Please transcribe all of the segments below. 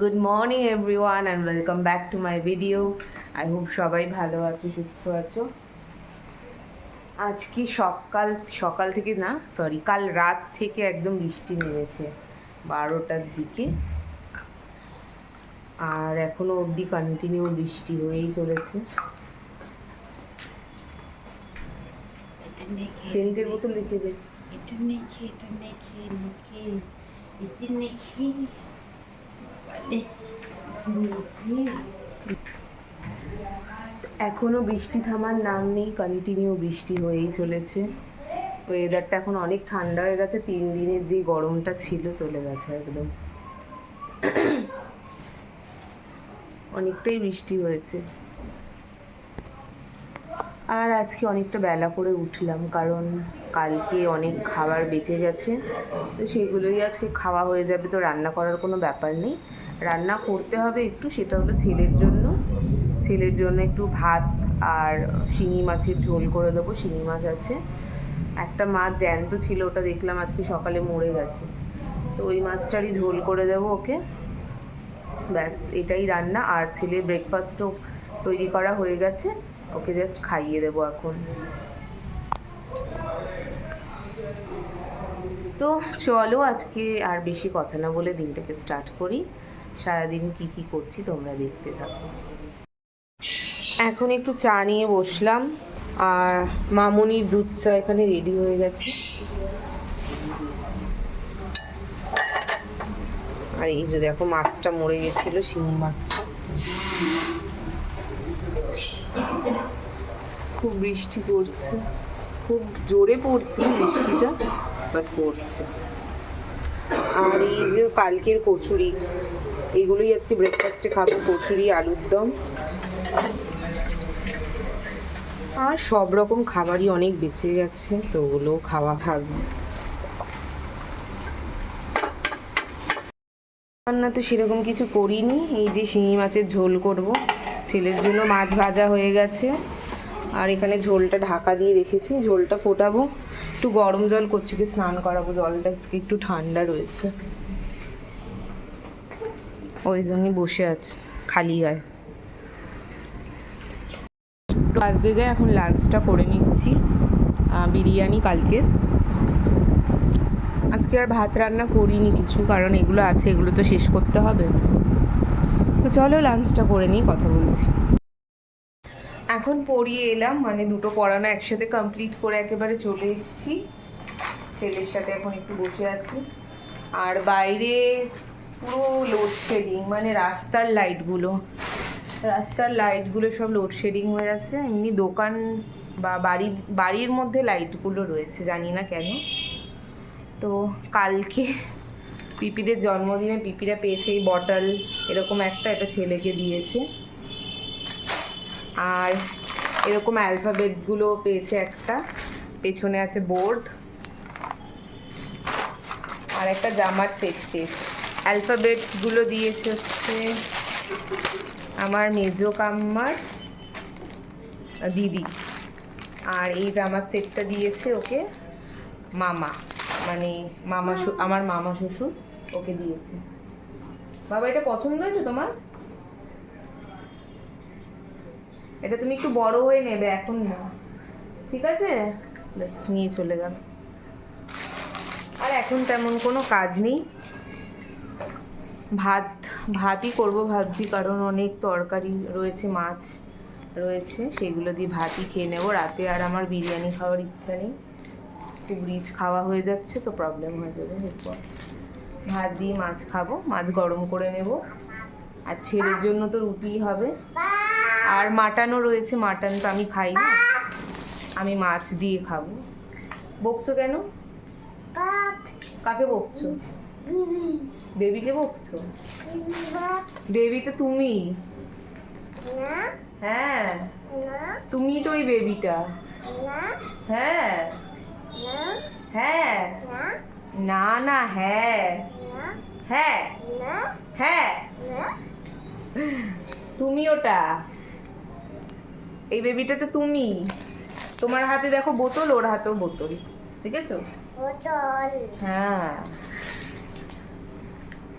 Good morning everyone and welcome back to my video I hope সবাই ভালো আছো সুস্থ আছো। আজকে সকাল সকাল থেকে না সরি কাল রাত থেকে একদম বৃষ্টি নেমেছে বারোটার দিকে। আর এখনও অবধি কন্টিনিউ বৃষ্টি হয়েই চলেছে। সেন্টের বোতল লিখে দে। এটা নেখে এটা নেখে এটা নেখে বলে নেখে এখনও বৃষ্টি থামার নাম নেই কন্টিনিউ বৃষ্টি হয়েই চলেছে। ওয়েদারটা এখন অনেক ঠান্ডা হয়ে গেছে, তিন দিনের যে গরমটা ছিল চলে গেছে একদম। অনেকটাই বৃষ্টি হয়েছে। আর আজকে অনেকটা বেলা করে উঠলাম, কারণ কালকে অনেক খাবার বেঁচে গেছে। তো সেগুলোই আজকে খাওয়া হয়ে যাবে, তো রান্না করার কোনো ব্যাপার নেই। রান্না করতে হবে একটু, সেটা হলো ছেলের জন্য। ছেলের জন্য একটু ভাত আর শিঙি মাছের ঝোল করে দেবো, শিঙি মাছ আছে। একটা মাছ জ্যান্ত ছিল, ওটা দেখলাম আজকে সকালে মরে গেছে। তো ওই মাছটারই ঝোল করে দেবো ওকে। ব্যাস, এটাই রান্না। আর ছেলে ব্রেকফাস্টও তৈরি করা হয়ে গেছে। ওকে জাস্ট খাইয়ে দেবো এখন। তো চলো আজকে আর বেশি কথা না বলে দিনটাকে স্টার্ট করি। সারাদিন কি কি করছি তোমরা দেখতে থাকো। এখন একটু চা নিয়ে বসলাম। আর মামুনির দুধ চা এখানে রেডি হয়ে গেছে। আর এই যে দেখো মাছটা মরে গেছিল, শিঙি মাছটা। খুব বৃষ্টি পড়ছে। খুব জোরে পড়ছে বৃষ্টিটা বাট পড়ছে। আর এই যে কালকের কচুরি, এগুলোই আজকে ব্রেকফাস্টে খাব, কচুরি, আলুর দম। আর সব রকম খাবারই অনেক বেঁচে গেছে, তো ওগুলো খাওয়া থাকবে রান্না তো সেরকম কিছু করিনি, এই যে শিঙি মাছের ঝোল করব। ছেলের জন্য মাছ ভাজা হয়ে গেছে। আর এখানে ঝোলটা ঢাকা দিয়ে রেখেছি। ঝোলটা ফোটাবো। একটু গরম জল করছি কি স্নান করাবো। জলটা আজকে একটু ঠান্ডা রয়েছে। ওই জন্যই বসে আছে। খালি হয় গায়ে। বাজতে যায় এখন লাঞ্চটা করে নিচ্ছি। বিরিয়ানি কালকে। আজকে আর ভাত রান্না করিনি কিছু, কারণ এগুলো আছে, এগুলো তো শেষ করতে হবে। তো চলো লাঞ্চটা করে নিয়ে কথা বলছি। এখন পড়িয়ে এলাম মানে দুটো পড়ানো একসাথে কমপ্লিট করে একেবারে চলে এসেছি। ছেলের সাথে এখন একটু বসে আছি। আর বাইরে পুরো লোডশেডিং মানে রাস্তার লাইটগুলো রাস্তার লাইটগুলো সব লোডশেডিং হয়ে আছে। এমনি দোকান বা বাড়ি, বাড়ির মধ্যে লাইটগুলো রয়েছে, জানি না কেন। তো কালকে পিপিদের জন্মদিনে পিপিরা পেয়েছে এই বটল, এরকম একটা এটা ছেলেকে দিয়েছে। আর এরকম অ্যালফাবেটসগুলো পেয়েছে একটা, পেছনে আছে বোর্ড আর একটা জামার সেট পেয়েছে। অ্যালফাবেটসগুলো দিয়েছে হচ্ছে আমার মেজো কাম্মার দিদি। আর এই জামার সেটটা দিয়েছে ওকে মামা মানে মামা আমার মামা শ্বশুর। ওকে দিয়েছে। বাবা, এটা পছন্দ হয়েছে তোমার? এটা তুমি একটু বড় হয়ে নেবে এখন না। ঠিক আছে? ব্যাস, নিয়ে চলে গেল। আর এখন তেমন কোনো কাজ নেই। ভাত, ভাতই করব ভাবছি, কারণ অনেক তরকারি রয়েছে, মাছ রয়েছে, সেগুলো দিয়ে ভাতই খেয়ে নেব। রাতে আর আমার বিরিয়ানি খাওয়ার ইচ্ছা নেই। খুব রিচ খাওয়া হয়ে যাচ্ছে, তো প্রবলেম হয়ে যাবে, এরপর। ভাত দিয়ে মাছ খাব, মাছ গরম করে নেব। আর ছেলের জন্য তো রুটিই হবে। আর মাটনও রয়েছে, মাটন তো আমি খাই না। আমি মাছ দিয়ে খাব। বকছো কেন? কাকে বকছো? বেবিকে বকছো? বেবি তো তুমি। হ্যাঁ তুমি তো ওই বেবিটা। হ্যাঁ হ্যাঁ। না না হ্যাঁ। হ্যাঁ। হ্যাঁ। তুমি ওটা। এই বেবিটা তো তুমি। তোমার হাতে দেখো বোতল ওর হাতেও বোতল। ঠিক আছে? হ্যাঁ।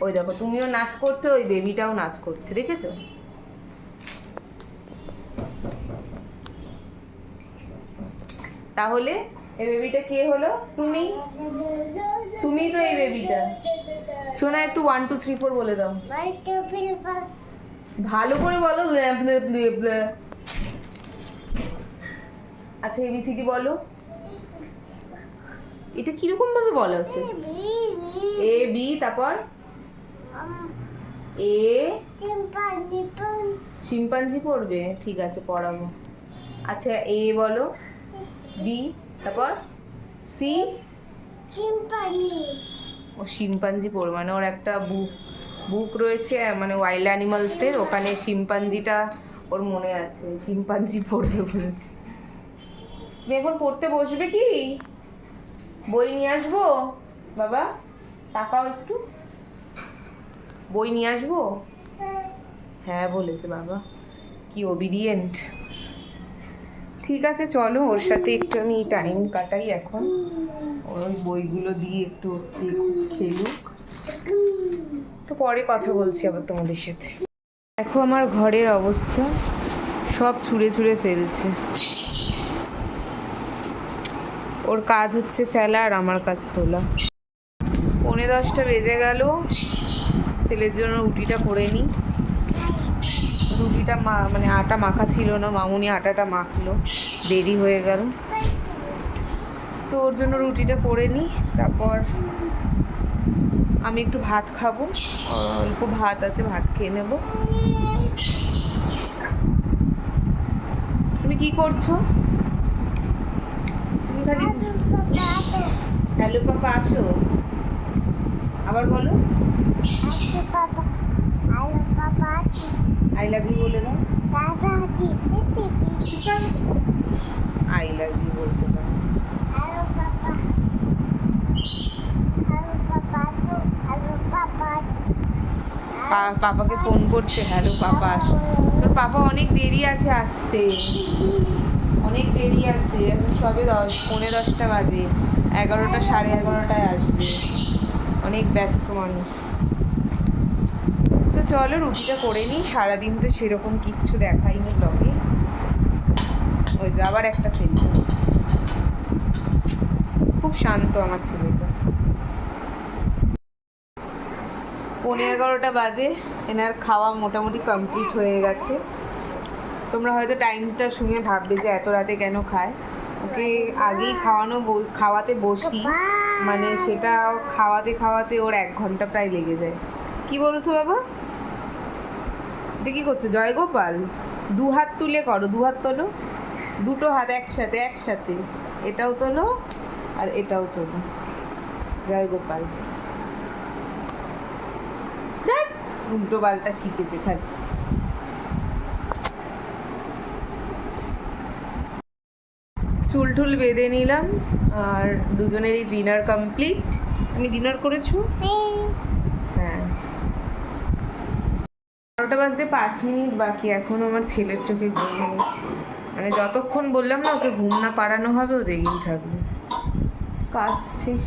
ওই দেখো তুমিও নাচ করছ ওই বেবিটাও নাচ করছে দেখেছ তাহলে এই বেবিটা কে হলো? তুমি? তুমি তো এই বেবিটা শোনা, একটু ওয়ান টু থ্রি ফোর বলে দাও। ভালো করে বলো। আচ্ছা এবিসিডি বলো। এটা কীরকম ভাবে বলা হচ্ছে? এ বি তারপর? এ শিম্পাঞ্জি পড়বে ঠিক আছে পড়াবো আচ্ছা এ বলো। বি তারপর? সি? ও শিম্পাঞ্জি পড়বে মানে ওর একটা বুক বুক রয়েছে মানে ওয়াইল্ড অ্যানিমালসের ওখানে শিম্পাঞ্জিটা ওর মনে আছে শিম্পাঞ্জি পড়বে বলেছে। তুমি এখন পড়তে বসবে কি? বই নিয়ে আসব? বাবা তাকাও একটু। বই নিয়ে আসব? হ্যাঁ। বলেছে বাবা। কি ওবিডিয়েন্ট ঠিক আছে, চলো, ওর সাথে একটু আমি টাইম কাটাই এখন। ওই বইগুলো দিয়ে একটু খেলুক। তো পরে কথা বলছি আবার তোমাদের সাথে। দেখো আমার ঘরের অবস্থা। সব ছুঁড়ে ছুঁড়ে ফেলছে। ওর কাজ হচ্ছে ফেলা আর আমার কাজ তোলা। পৌনে দশটা বেজে গেল। ছেলের জন্য রুটিটা করে নিই। রুটিটা মা মানে আটা মাখা ছিল না, মামুনি আটাটা মাখলো। দেরি হয়ে গেল। তো ওর জন্য রুটিটা করে নিই তারপর আমি একটু ভাত খাব। অল্প ভাত আছে, ভাত খেয়ে নেব। তুমি কি করছ? তুমি খালি হ্যালো পাপা আসো। আবার বলো। আই লাভ ইউ বলে দাও আই লাভ ইউ বলতে পারো। পাপাকে ফোন করছে। হ্যালো পাপা, আসো। তোর পাপা অনেক দেরি আছে আসতে। অনেক দেরি আছে। এখন সবে দশ, পৌনে দশটা বাজে। এগারোটা সাড়ে এগারোটায় আসবে। অনেক ব্যস্ত মানুষ। চলো রুটিটা করে নিই। সারাদিন তো সেরকম কিচ্ছু দেখাইনি ব্লগে ওই যে আবার একটা ফেলি খুব শান্ত আমার ছেলেটা। পৌনে এগারোটা বাজে, এনার খাওয়া মোটামুটি কমপ্লিট হয়ে গেছে। তোমরা হয়তো টাইমটা শুনে ভাববে যে এত রাতে কেন খায়? ওকে আগেই খাওয়ানো খাওয়াতে বসি। মানে সেটা খাওয়াতে খাওয়াতে ওর এক ঘণ্টা প্রায় লেগে যায়। কি বলছো বাবা? এটা কি করছ? জয়গোপাল, দু হাত তুলে করো, দু হাত তোলো। দুটো হাত একসাথে একসাথে। এটাও তোলো আর এটাও তোলো। জয়গোপাল। উল্টো পাল্টা শিখেছে খালি চুল টুল বেঁধে নিলাম আর দুজনেরই ডিনার কমপ্লিট। তুমি ডিনার করেছ হ্যাঁ বারোটা বাজতে পাঁচ মিনিট বাকি, এখন আমার ছেলের চোখে ঘুম নেই। মানে যতক্ষণ বললাম না, ওকে ঘুম না পাড়ানো হবে, ও জেগেই থাকবে। কাশছিস?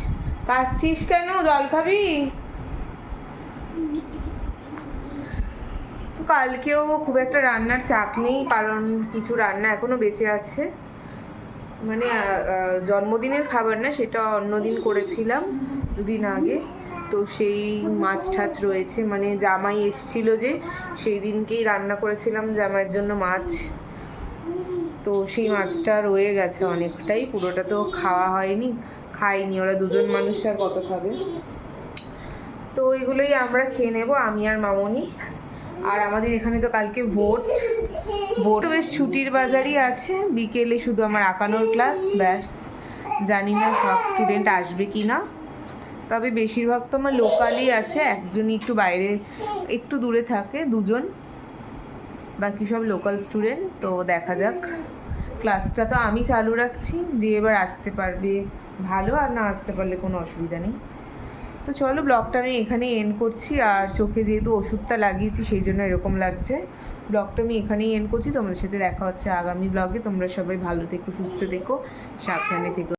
কাশছিস কেন? জল খাবি? তো কালকেও খুব একটা রান্নার চাপ নেই, কারণ কিছু রান্না এখনও বেঁচে আছে। মানে জন্মদিনের খাবার না, সেটা অন্যদিন করেছিলাম দুদিন আগে। তো সেই মাছ ঠাচ রয়েছে। মানে জামাই এসছিল যে, সেই দিনকেই রান্না করেছিলাম জামাইয়ের জন্য মাছ। তো সেই মাছটা রয়ে গেছে অনেকটাই। পুরোটা তো খাওয়া হয়নি, খাইনি। ওরা দুজন মানুষ আর কত খাবে? তো ওইগুলোই আমরা খেয়ে নেব, আমি আর মামনি। আর আমাদের এখানে তো কালকে ভোট। ভোট বেশ ছুটির বাজারই আছে। বিকেলে শুধু আমার আঁকানোর ক্লাস, ব্যাস। জানি না সব স্টুডেন্ট আসবে কি না তবে বেশিরভাগ তো আমার লোকালই আছে, একজনই একটু বাইরে, একটু দূরে থাকে, দুজন। বাকি সব লোকাল স্টুডেন্ট তো দেখা যাক। ক্লাসটা তো আমি চালু রাখছি, যে এবার আসতে পারবে ভালো, আর না আসতে পারলে কোনো অসুবিধা নেই। তো চলো, ব্লগটা আমি এখানেই এন্ড করছি, আর চোখে যেহেতু ওষুধটা লাগিয়েছি, সেই জন্য এরকম লাগছে। ব্লগটা আমি এখানেই এন্ড করছি, তোমাদের সাথে দেখা হচ্ছে আগামী ব্লগে। তোমরা সবাই ভালো থেকো, সুস্থ থেকো, সাবধানে থেকো।